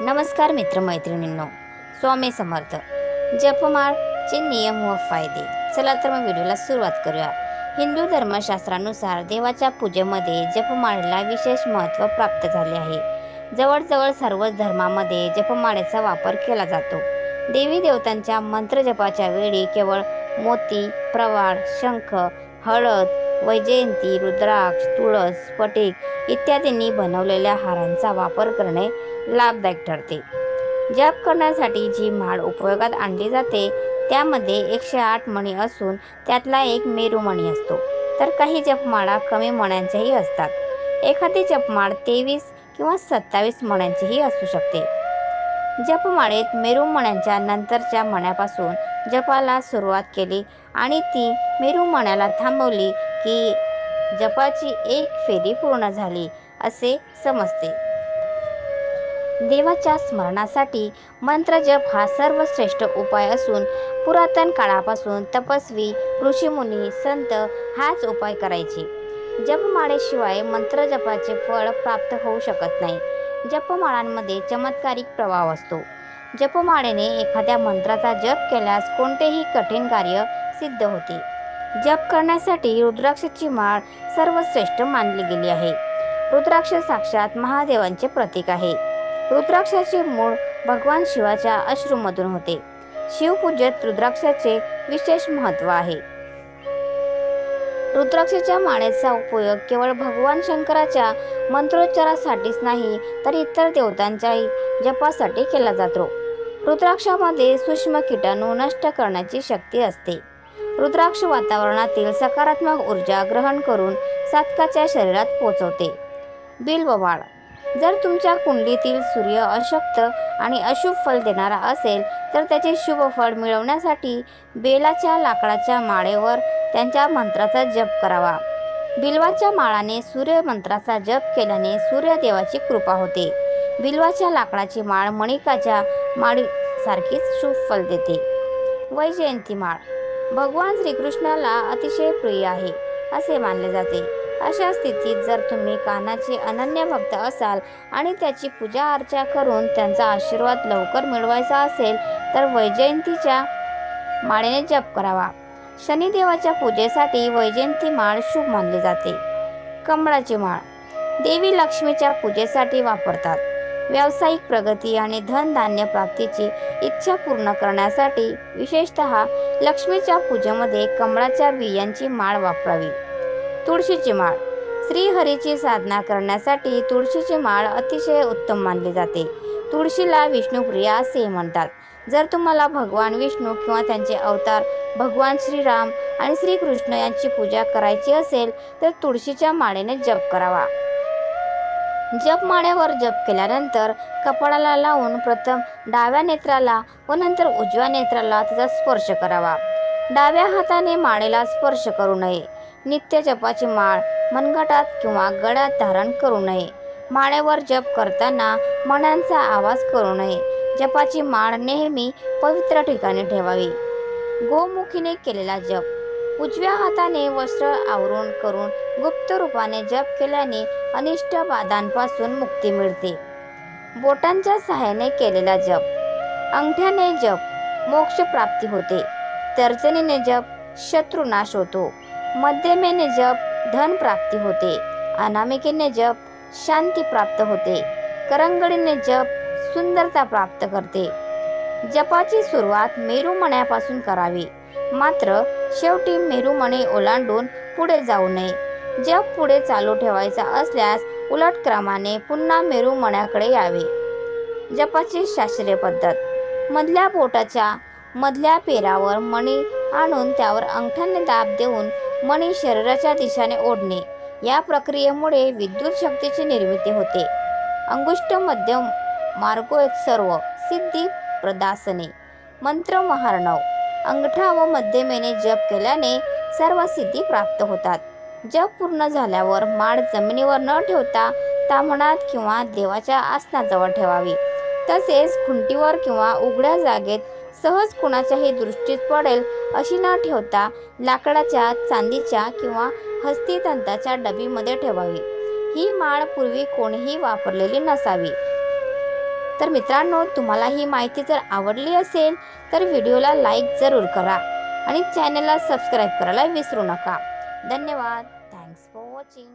नमस्कार मित्रमैत्रिणींनो स्वामी समर्थ. जपमाळचे नियम व फायदे. चला तर मग व्हिडिओला सुरुवात करूया. हिंदू धर्मशास्त्रानुसार देवाच्या पूजेमध्ये जपमाळेला विशेष महत्त्व प्राप्त झाले आहे. जवळजवळ सर्वच धर्मामध्ये जपमाळेचा वापर केला जातो. देवी देवतांच्या मंत्रजपाच्या वेळी केवळ मोती प्रवाळ शंख हळद वैजयंती रुद्राक्ष तुळस स्फटिक इत्यादींनी बनवलेल्या हारांचा वापर करणे लाभदायक ठरते. जप करण्यासाठी जी माळ उपयोगात आणली जाते त्यामध्ये एकशे आठ मणी असून त्यातला एक मेरुमणी असतो. तर काही जपमाळा कमी मण्यांच्याही असतात. एखादी जपमाळ तेवीस किंवा सत्तावीस मण्यांचीही असू शकते. जपमाळेत मेरुमण्यांच्या नंतरच्या मण्यापासून जपाला सुरुवात केली आणि ती मेरुमण्याला थांबवली की जपाची एक फेरी पूर्ण झाली असे समजते. देवाच्या स्मरणासाठी मंत्रजप हा सर्वश्रेष्ठ उपाय असून पुरातन काळापासून तपस्वी ऋषीमुनी संत हाच उपाय करायचे. जपमाळेशिवाय मंत्रजपाचे फळ प्राप्त होऊ शकत नाही. जपमाळांमध्ये चमत्कारिक प्रभाव असतो. जपमाळेने एखाद्या मंत्राचा जप केल्यास कोणतेही कठीण कार्य सिद्ध होते. जप करण्यासाठी रुद्राक्षाची माळ सर्वश्रेष्ठ मानली गेली आहे. रुद्राक्ष साक्षात महादेवांचे प्रतीक आहे. रुद्राक्षाचे मूळ भगवान शिवाच्या अश्रूमधून होते. शिवपूजेत रुद्राक्षाचे विशेष महत्त्व आहे. रुद्राक्षाच्या माळेचा उपयोग केवळ भगवान शंकराच्या मंत्रोच्चारासाठीच नाही तर इतर देवतांच्याही जपासाठी केला जातो. रुद्राक्षामध्ये सूक्ष्म किटाणू नष्ट करण्याची शक्ती असते. रुद्राक्ष वातावरणातील सकारात्मक ऊर्जा ग्रहण करून साधकाच्या शरीरात पोचवते. बिल्ववाळ जर तुमच्या कुंडलीतील सूर्य अशक्त आणि अशुभ फल देणारा असेल तर त्याचे शुभ फळ मिळवण्यासाठी बेलाच्या लाकडाच्या माळेवर त्यांच्या मंत्राचा जप करावा. बिल्वाच्या माळाने सूर्य मंत्राचा जप केल्याने सूर्यदेवाची कृपा होते. बिल्वाच्या लाकडाची माळ मणिकाच्या माळीसारखीच शुभ फल देते. वैजयंती माळ. भगवान श्रीकृष्णाला अतिशय प्रिय आहे असे मानले जाते. अशा स्थितीत जर तुम्ही कानाचे अनन्य भक्त असाल आणि त्याची पूजा अर्चा करून त्यांचा आशीर्वाद लवकर मिळवायचा असेल तर वैजयंतीच्या माळेने जप करावा. शनिदेवाच्या पूजेसाठी वैजयंती माळ शुभ मानली जाते. कमळाची माळ. देवी लक्ष्मीच्या पूजेसाठी वापरतात. व्यावसायिक प्रगती आणि धनधान्य प्राप्तीची इच्छा पूर्ण करण्यासाठी विशेषत लक्ष्मीच्या पूजेमध्ये कमळाच्या बियांची माळ वापरावी. तुळशीची माळ. श्रीहरीची साधना करण्यासाठी तुळशीची माळ अतिशय उत्तम मानली जाते. तुळशीला विष्णुप्रिया असे म्हणतात. जर तुम्हाला भगवान विष्णू किंवा त्यांचे अवतार भगवान श्रीराम आणि श्रीकृष्ण यांची पूजा करायची असेल तर तुळशीच्या माळेने जप करावा. जप माळ्यावर जप केल्यानंतर कपाळाला लावून प्रथम डाव्या नेत्राला व नंतर उजव्या नेत्राला त्याचा स्पर्श करावा. डाव्या हाताने माळेला स्पर्श करू नये. नित्य जपाची माळ मनगटात किंवा गळ्यात धारण करू नये. माळेवर जप करताना मण्यांचा आवाज करू नये. जपाची माळ नेहमी पवित्र ठिकाणी ठेवावी. गोमुखीने केलेला जप. उजव्या हाताने वस्त्र आवरून करून गुप्त रूपाने जप केल्याने अनिष्ट बाधांपासून मुक्ती मिळते. बोटांच्या सहाय्याने केलेला जप. अंगठ्याने जप. मोक्ष प्राप्ती होते. तर्जनीने जप. शत्रुनाश होतो. मध्यमेने जप धन प्राप्ती होते अनामिकेने जप शांती प्राप्त होते करंगडीने जप सुंदरता प्राप्त करते। जपाची सुरुवात मेरुमण्यापासून करावी मात्र शेवटी मेरुमणे ओलांडून पुढे जाऊ नये. जप पुढे चालू ठेवायचा असल्यास उलट क्रमाने पुन्हा मेरुमण्याकडे यावे. जपाची शास्त्रीय पद्धत मधल्या पोटाच्या मधल्या पेरावर मणी आणून त्यावर अंगठ्याने दाब देऊन मणी शरीराच्या दिशेने ओढणे. या प्रक्रियेमुळे विद्युत शक्तीची निर्मिती होते. अंगुष्ट मध्यम मार्गोत सर्व सिद्धी प्रदासने. मंत्र महार्णव. अंगठा व मध्यमेने जप केल्याने सर्व सिद्धी प्राप्त होतात. जप पूर्ण झाल्यावर माळ जमिनीवर न ठेवता तामणात किंवा देवाच्या आसनाजवळ ठेवावी. तसेच खुंटीवर किंवा उघड्या जागेत सहज कुणाच्याही दृष्टीत पडेल अशी न ठेवता लाकडाच्या चांदीच्या किंवा हस्तितंताच्या डबीमध्ये ठेवावी. ही माळ पूर्वी कोणीही वापरलेली नसावी. तर मित्रांनो तुम्हाला ही माहिती जर आवडली असेल तर व्हिडिओला लाईक जरूर करा आणि चॅनलला सबस्क्राईब करायला विसरू नका. धन्यवाद. Thanks for watching